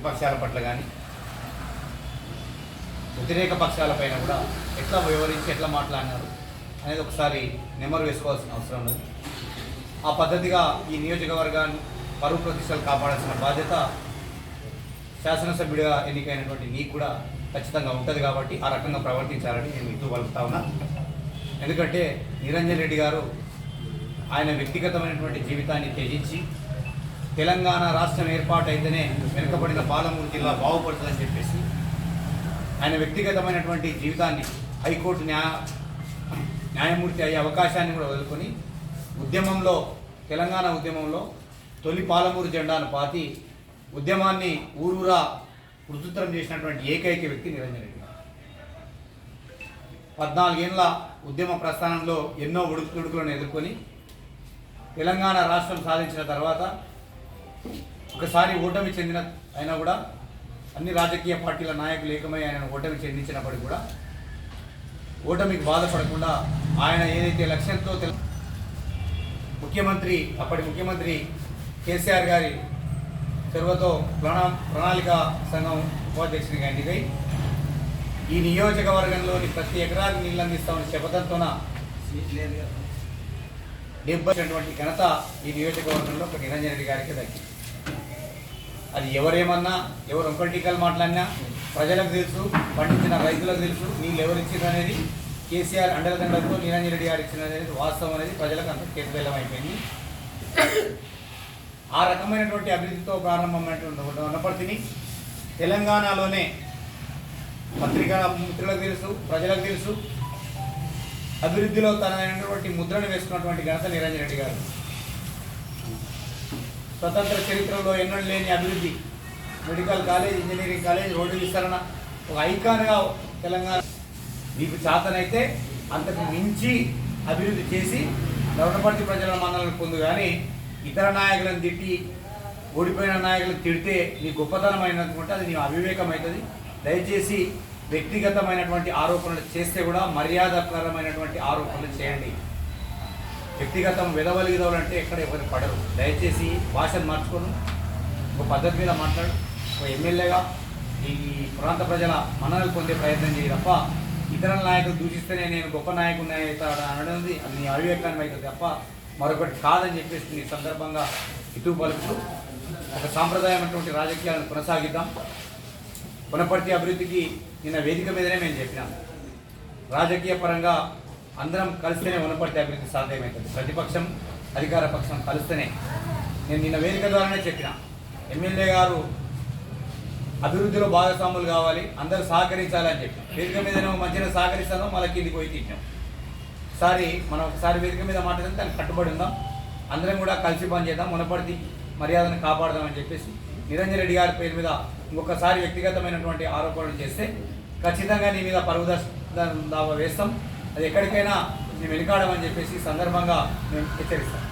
ప్రతిపక్షాల పట్ల కానీ వ్యతిరేక పక్షాలపైన కూడా ఎట్లా వివరించి ఎట్లా మాట్లాడినారు అనేది ఒకసారి నెమరు వేసుకోవాల్సిన అవసరం లేదు. ఆ పద్ధతిగా ఈ నియోజకవర్గాన్ని పరువు ప్రతిష్టలు కాపాడాల్సిన బాధ్యత శాసనసభ్యుడిగా ఎన్నికైనటువంటి నీకు కూడా ఖచ్చితంగా ఉంటుంది కాబట్టి ఆ రకంగా ప్రవర్తించాలని నేను ఇటు పలుకుతా ఉన్నా. ఎందుకంటే నిరంజన్ రెడ్డి గారు ఆయన వ్యక్తిగతమైనటువంటి జీవితాన్ని త్యజించి తెలంగాణ రాష్ట్రం ఏర్పాటు అయితేనే వెనుకబడిన పాలమూరు జిల్లా బాగుపడుతుందని చెప్పేసి ఆయన వ్యక్తిగతమైనటువంటి జీవితాన్ని హైకోర్టు న్యాయ న్యాయమూర్తి అయ్యే అవకాశాన్ని కూడా వదులుకొని ఉద్యమంలో తెలంగాణ ఉద్యమంలో తొలి పాలమూరు జెండాను పాతి ఉద్యమాన్ని ఊరూరా ఉధృతం చేసినటువంటి ఏకైక వ్యక్తి నిరంజన్ రెడ్డి. పద్నాలుగేళ్ళ ఉద్యమ ప్రస్థానంలో ఎన్నో ఉడుకుతుడుకులను ఎదుర్కొని తెలంగాణ రాష్ట్రం సాధించిన తర్వాత ఒకసారి ఓటమి చెందిన అయినా కూడా అన్ని రాజకీయ పార్టీల నాయకులు ఏకమై ఆయన ఓటమి చెందించినప్పటికీ కూడా ఓటమికి బాధపడకుండా ఆయన ఏదైతే లక్ష్యంతో ముఖ్యమంత్రి అప్పటి ముఖ్యమంత్రి కేసీఆర్ గారి చొరవతో ప్రణా ప్రణాళిక సంఘం ఉపాధ్యక్షునిగా ఎన్నికై ఈ నియోజకవర్గంలోని ప్రతి ఎకరానికి నీళ్ళు అందిస్తామని శపథంతోన డెబ్బై ఘనత ఈ నియోజకవర్గంలో ఒక నిరంజన్ రెడ్డి గారికి దక్కింది. అది ఎవరేమన్నా ఎవరు ఒకటి మాట్లాడినా ప్రజలకు తెలుసు పండించిన రైతులకు తెలుసు నీళ్ళు ఎవరు ఇచ్చింది అనేది కేసీఆర్ అండల దండలతో నిరంజన్ రెడ్డి గారు ఇచ్చిన అనేది వాస్తవం అనేది ప్రజలకు అంత కేసుబెల్లం అయిపోయింది ఆ రకమైనటువంటి అభివృద్ధితో ప్రారంభమైనటువంటి ఉన్నప్పటికీ తెలంగాణలోనే పత్రికా మిత్రులకు తెలుసు ప్రజలకు తెలుసు. అభివృద్ధిలో తనైనటువంటి ముద్రను వేసుకున్నటువంటి ఘనత నిరంజన్ రెడ్డి గారు. స్వతంత్ర చరిత్రలో ఎన్నడూ లేని అభివృద్ధి. Medical college engineering college road విస్తరణ ఒక ఐకాన్గా తెలంగాణ మీకు చేతనైతే అంతకు మించి అభివృద్ధి చేసి దొరటపర్తి ప్రజల మన్నలను పొందు కానీ ఇతర నాయకులను తిట్టి ఓడిపోయిన నాయకులను తిడితే నీ గొప్పతనం అయినటువంటి అది నీ అవివేకం అవుతుంది. దయచేసి వ్యక్తిగతమైనటువంటి ఆరోపణలు చేస్తే కూడా మర్యాదకరమైనటువంటి ఆరోపణలు చేయండి. వ్యక్తిగతం విధవలు విధవలు అంటే ఎక్కడ ఎవరు పడరు. దయచేసి భాషను మార్చుకోను ఒక పద్ధతి మీద మాట్లాడు. ఒక ఎమ్మెల్యేగా ఈ ప్రాంత ప్రజల మన్ననలు పొందే ప్రయత్నం చేయి తప్ప ఇతర నాయకులు దూషిస్తేనే నేను గొప్ప నాయకుడిని అవుతాడు అనడం అది నీ అవివేకాన్ని అవుతుంది తప్ప మరొకటి కాదని చెప్పేసి ఈ సందర్భంగా ఇటు పలుకుతూ ఒక సాంప్రదాయమైనటువంటి రాజకీయాలను కొనసాగిద్దాం. పునపర్తి అభివృద్ధికి నిన్న వేదిక మీదనే మేము చెప్పినాం. రాజకీయ పరంగా అందరం కలిస్తేనే వనపర్తి అభివృద్ధి సాధ్యమవుతుంది. ప్రతిపక్షం అధికార పక్షం కలిస్తేనే. నేను నిన్న వేదిక ద్వారానే చెప్పిన. ఎమ్మెల్యే గారు అభివృద్ధిలో భాగస్వాములు కావాలి అందరూ సహకరించాలని చెప్పి వేదిక మీదనే మధ్యన సహకరిస్తాను మళ్ళీ కిందికి పోయి తిట్టాం. ఒకసారి మనం ఒకసారి వేదిక మీద మాట్లాడితే దానికి కట్టుబడి ఉందాం. అందరం కూడా కలిసి పనిచేద్దాం మునపడితి మర్యాదను కాపాడదామని చెప్పేసి నిరంజన్ రెడ్డి గారి పేరు మీద ఇంకొకసారి వ్యక్తిగతమైనటువంటి ఆరోపణలు చేస్తే ఖచ్చితంగా నీ మీద పరువు దావా వేస్తాం. అది ఎక్కడికైనా మేము వెనుకాడమని చెప్పేసి ఈ సందర్భంగా మేము హెచ్చరిస్తాం.